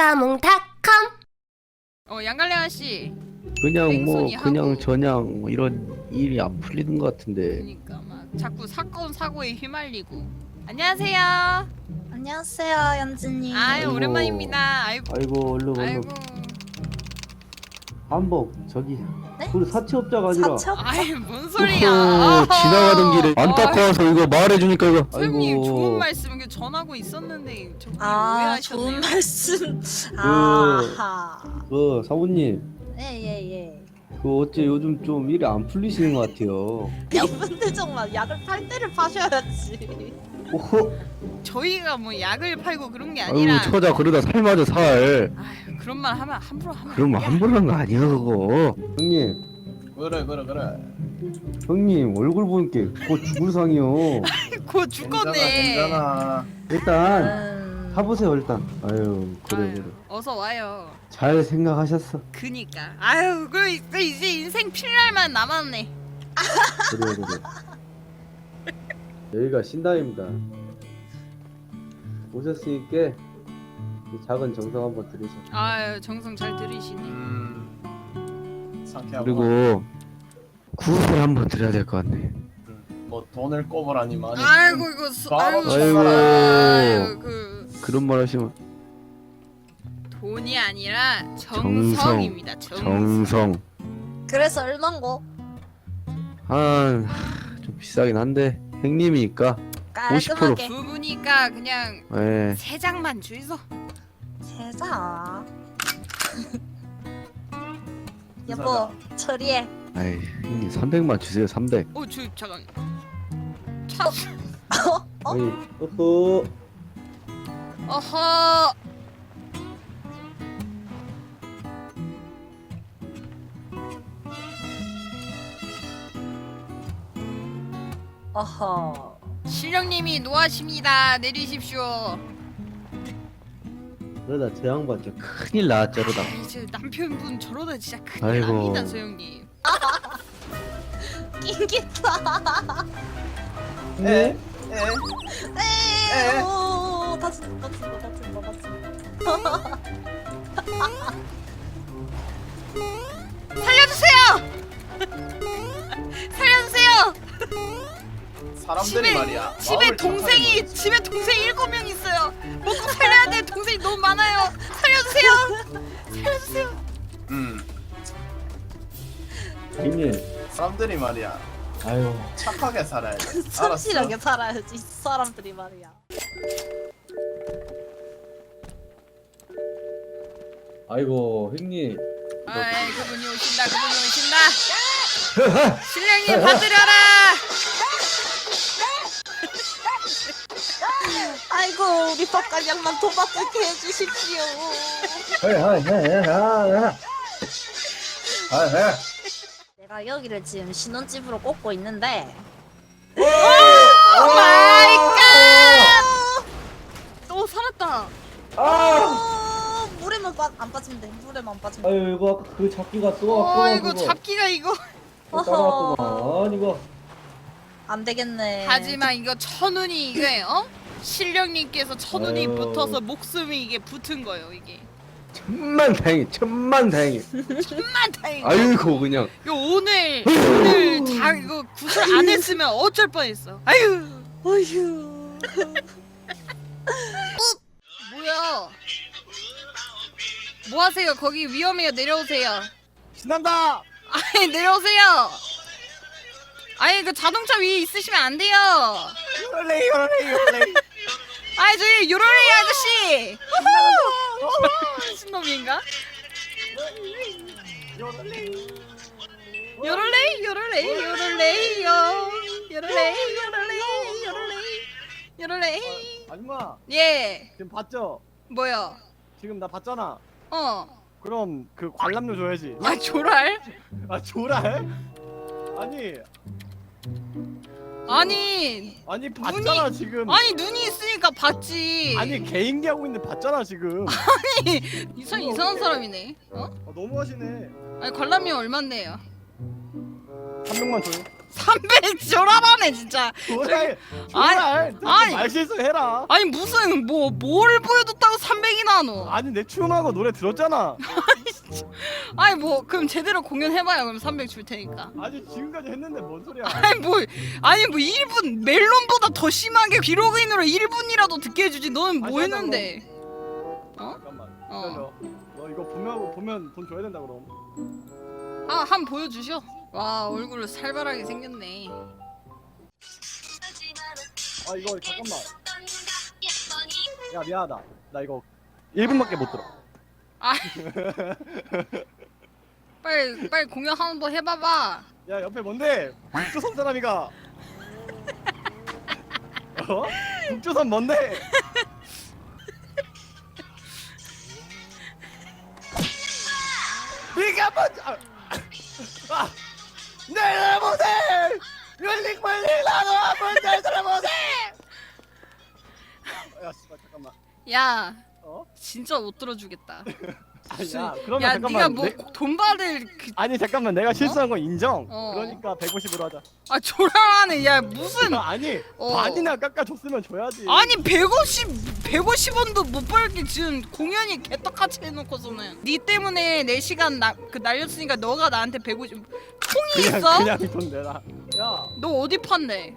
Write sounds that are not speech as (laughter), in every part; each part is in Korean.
모카몽닷컴 어 양갈래아 씨. 그냥 뭐 뺑소니 그냥 하고. 저냥 뭐 이런 일이 안 풀리는 것 같은데 그러니까 막 자꾸 사건 사고에 휘말리고. 안녕하세요. 안녕하세요, 연진님. 아유 아이고. 오랜만입니다. 아이고 아이고 얼른 아이고. 한복 저기 네? 우리 사채업자가 아니라 사첩? 아이 뭔 소리야. 지나가던 길에 안 닦고 와서 이거 말해주니까 이거 선생님 좋은 아이고 말씀 이게 전하고 있었는데 저분이 아, 오해하셨네요. 좋은 말씀. 아하. 그 사부님 예, 예, 예. 그 어째 요즘 좀 일이 안 풀리시는 것 같아요 (laughs) 이분들 정말 약을 팔 때를 파셔야지. 오호 저희가 뭐 약을 팔고 그런 게 아이고 아니라. 처자 그러다 살 맞아 살 아유 그런 말 하면 함부로 하면. 그럼 안 돼. 함부로 한 거 아니야 그거 형님 그래 그래 그래 형님 얼굴 보니까 곧 죽을 상이요 곧 죽겠네. 괜찮아 일단 음. 타보세요 일단 아유 그래 아유, 그래 어서 와요. 잘 생각하셨어 그니까. 아유 그, 그 이제 인생 필날만 남았네. 그래 그래 여기가 신당입니다 오셨으니까 이 작은 정성 한번 들으셔 아유 정성 잘 들으시네. 음 상쾌하고 그리고 구슬 한번 드려야 될 것 같네 뭐 돈을 꼽으라니 많이 아이고 이거 수, 아이고, 아이고. 아이고 그 그런 말 하시면 돈이 아니라 정성입니다. 정성. 정성 그래서 얼만고? 한좀 비싸긴 한데 형님이니까 깔끔하게. 부부니까 그냥 예 세 장만 주이소. 세자. (laughs) 여보, 처리해. 아이 형님 300만 주세요 300 어, 저 잠깐. 차. 어? 아이 어허 어허. 어허. 실령님이 노하십니다. 내리십시오. 그러다 저 양반 저 큰일 나 저러다 아, 이제 남편분 저러다 진짜 큰일 아이고. 납니다, 소영님. (laughs) 낑겼다. 에? 에? 에이, 오, 다친다, 다친다, 다친다, 다친다. 살려주세요. (laughs) 살려주세요. 사람들이 집에- 말이야 집에 마음을 동생이. 집에 동생 일곱 명 있어요. 먹고 살려야 될 동생이 너무 많아요. 살려주세요. 살려주세요. 음 형님 사람들이 말이야 아유 착하게 살아야 돼 (laughs) 알았어? 살아야지, 이 사람들이 말이야. 아이고 형님 아이 그분이 오신다. 그분이 오신다. 신령님 받으려라. 우리 밥가량만 도박하게 해주십시오. 내가 여기를 지금 신혼집으로 꼽고 있는데 오 마이 갓. 또 살았다. 어, 물에만 빠, 안 빠지면 돼. 물에만 빠지면 돼. 아유 이거 아까 그 잡기가 또어 왔구만 이거 그거 잡기가 이거. 또 따라왔구만 이거 안 되겠네. 하지만 이거 천운이 이게 어? 신령님께서 천운이 아유. 붙어서 목숨이 이게 붙은 거예요 이게. 천만 다행이 천만 다행이 천만 다행. 아이고 그냥 이거 오늘 오늘 자 이거 구슬 안 했으면 어쩔 뻔했어. 아유. 어휴. (laughs) 뭐야? 뭐 하세요? 거기 위험해요. 내려오세요. 신난다 아니 내려오세요. 아니 그 자동차 위에 있으시면 안 돼요. 요럴레이 요럴레이 요럴레이 아니 저기 요로레이 아저씨. 신놈인가? 요럴레이 요럴레이 요럴레이요. 요럴레이 요럴레이 요럴레이 요럴레이. 아줌마 예. 지금 봤죠? 뭐요? 지금 나 봤잖아 어. 그럼 그 관람료 줘야지 아 조랄? 아 조랄? 아니 아니 아니 봤잖아 지금 아니 눈이 있으니까 봤지. 아니 개인기 하고 있는데 봤잖아 지금 (laughs) 이상 이상한 사람이네. 어? 아, 너무하시네 아니 관람료 얼마인데요? 한 명만 줘요 300 조라하네 진짜. 조랄 아니. 말실수 해라 아니 무슨 뭐 뭘 보여줬다고 300이나 너? 아니 내 춤하고 노래 들었잖아 (laughs) (laughs) 아니 뭐 그럼 제대로 공연해봐요 그럼 300 줄 테니까. 아니 지금까지 했는데 뭔 소리야 (laughs) 아니 뭐 아니 뭐 1분 멜론보다 더 심하게 비로그인으로 1분이라도 듣게 해주지 너는 뭐 아니, 했는데? 어? 잠깐만 어. 기다려 너 이거 보면 보면 돈 줘야 된다 그럼 아한번 보여주셔. 와 얼굴 살벌하게 생겼네. 아 이거 잠깐만 야 미안하다 나 이거 1분밖에 못 들어 아. 빨리 빨리 공연 한번 해봐봐. 야 옆에 뭔데? 북조선 사람이가. 어? 북조선 뭔데? 네가 먼저 아, 아, 내 율링 멀리 나도 한번 잘 들어보세 야 씨발 잠깐만 야 어? 진짜 못 들어주겠다. (laughs) 아니 야 그러면 야 잠깐만 네가 뭐 내- 돈 받을 그... 아니 잠깐만 내가 실수한 건 인정 어. 그러니까 150으로 하자 아 조라하네 야 무슨 아니 어. 반이나 깎아줬으면 줘야지 아니 150 150원도 못 벌게 지금 공연이 개떡같이 해놓고서는 네 때문에 내 시간 나, 그 날렸으니까 너가 나한테 150 총이 그냥 있어? 그냥 돈 내라 야 너 어디 판대?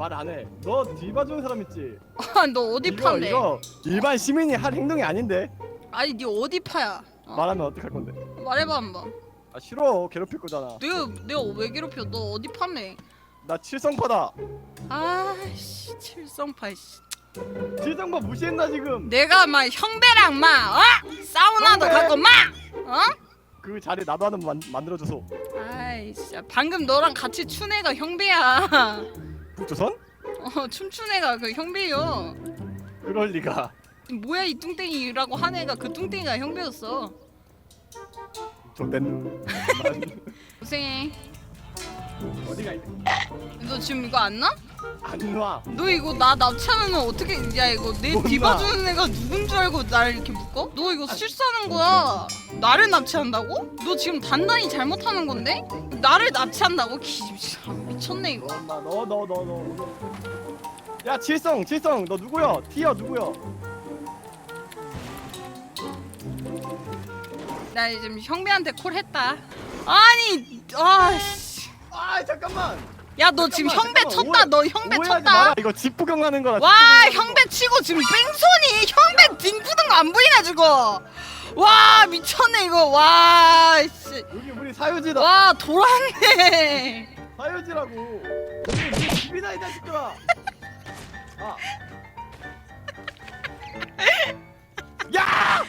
말 안 해 너 뒤봐주는 사람 있지 아, 너 어디 이거? 이거 일반 시민이 할 행동이 아닌데 아니 네 어디 파야? 어? 말하면 어떡할 건데 말해봐 한번. 아 싫어 괴롭힐 거잖아 내가 내가 왜 괴롭혀? 너 어디 판매? 나 칠성파다 아씨 칠성파 씨. 칠성파 무시했나 지금 내가 막 형배랑 막 어? 사우나도 형배? 가고 막 어? 그 자리 나도 하나 만, 만들어줘서 아이씨 방금 너랑 같이 춘 애가 형배야. 북조선? 어 춤춘 애가 그 형배요. 그럴 리가 뭐야 이 뚱땡이라고 한 애가 그 뚱땡이가 형배였어. 좋댄누 (laughs) 고생해. 어디가 있 너 지금 이거 안 나? 안놔 너 이거 나 납치하면 어떻게 야 이거 내못 뒤봐주는 애가 누군 줄 알고 나를 이렇게 묶어? 너 이거 실수하는 거야. 나를 납치한다고? 너 지금 단단히 잘못하는 건데? 나를 납치한다고? (laughs) 기 미쳤네 이거. 너너 너너야 칠성 칠성 너 누구야 티어 누구야 나 지금 형배한테 콜 했다. 아니 아씨. 아 잠깐만 야 너 지금 잠깐만, 형배 잠깐만, 쳤다. 너 형배 오해하지 쳤다. 마라. 이거 집 구경하는 거라 와 집 구경하는 거. 형배 치고 지금 뺑소니 형배 거안 보이나 지금 와 미쳤네 이거 와 씨. 여기 우리 사유지다 와 돌았네 사유지라고. 여기 우리 집이다 이 자식들아. 아. (laughs) 야!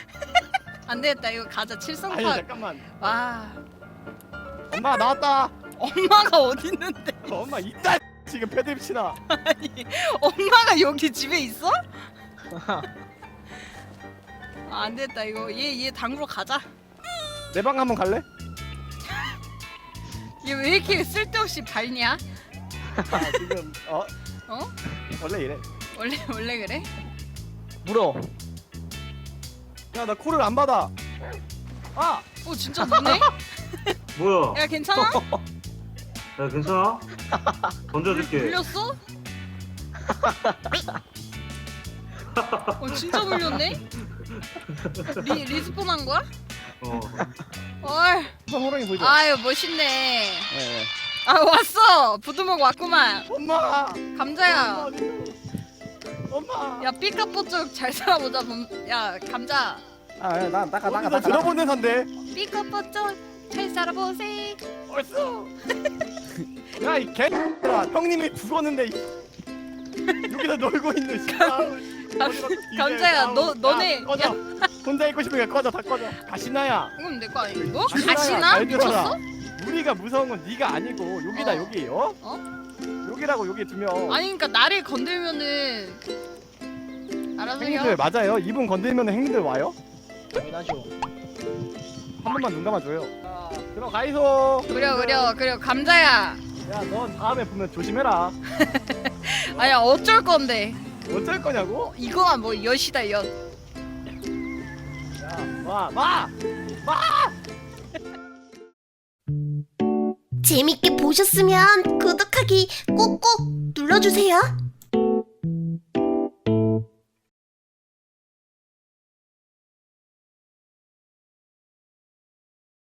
안 되겠다. 이거 가자. 아니 칠성파. 잠깐만. 와. 엄마 나왔다. 엄마가 어디 있는데? 엄마 있다 지금 패드립치나 아니 엄마가 여기 집에 있어? 아, (laughs) 안 됐다. 이거 얘 얘 당구로 가자. 내 방 한번 갈래? 얘 왜 이렇게 쓸데없이 밝냐 아 지금 어? 어? 원래 이래. 원래 원래 그래? 물어. 야나 콜을 안 받아. 아! 어 진짜 누네? (laughs) 뭐야? 야 괜찮아? (laughs) 야 괜찮아? 던져줄게. 물렸어? 어 진짜 물렸네? (laughs) 리 리스폰 한 거야? 어. 얼 우선 호랑이 보이죠? 아유 멋있네. 예, 예. 아 왔어. 부두먹 왔구만. 엄마! 감자야. 엄마! 야 삐까뽀 쪽 잘 살아보자 봄- 야 감자. 아나 나가 나가 어디서 나가. 들어본 대사인데? 삐까뽀 쪽 잘 살아보세 벌써? (laughs) 야이 개X들아. 형님이 죽었는데 이- 여기다 놀고 있는 씨. 아우, 씨. 감- 감자야. 너- 야, 너네- 꺼져 (laughs) 혼자 있고 싶으니까 꺼져 다 꺼져 가시나야 그럼 내거 아니야 뭐? 가시나야, 가시나? 잘 들어라. 미쳤어? 우리가 무서운 건 네가 아니고 여기다 어. 여기 어? 어? 여기라고 여기 두명 아니 그니까 나를 건들면은 알아서 행님들 해요 맞아요 이분 건들면 행님들 와요? 당연하죠. 한 번만 눈 감아줘요 자 들어가이소 그려 그려 그려 감자야 야넌 다음에 보면 조심해라 (laughs) 아야 어쩔 건데 어쩔 거냐고? 이거가 뭐 엿이다 엿야 와 와 재밌게 보셨으면 구독하기 꼭꼭 눌러주세요.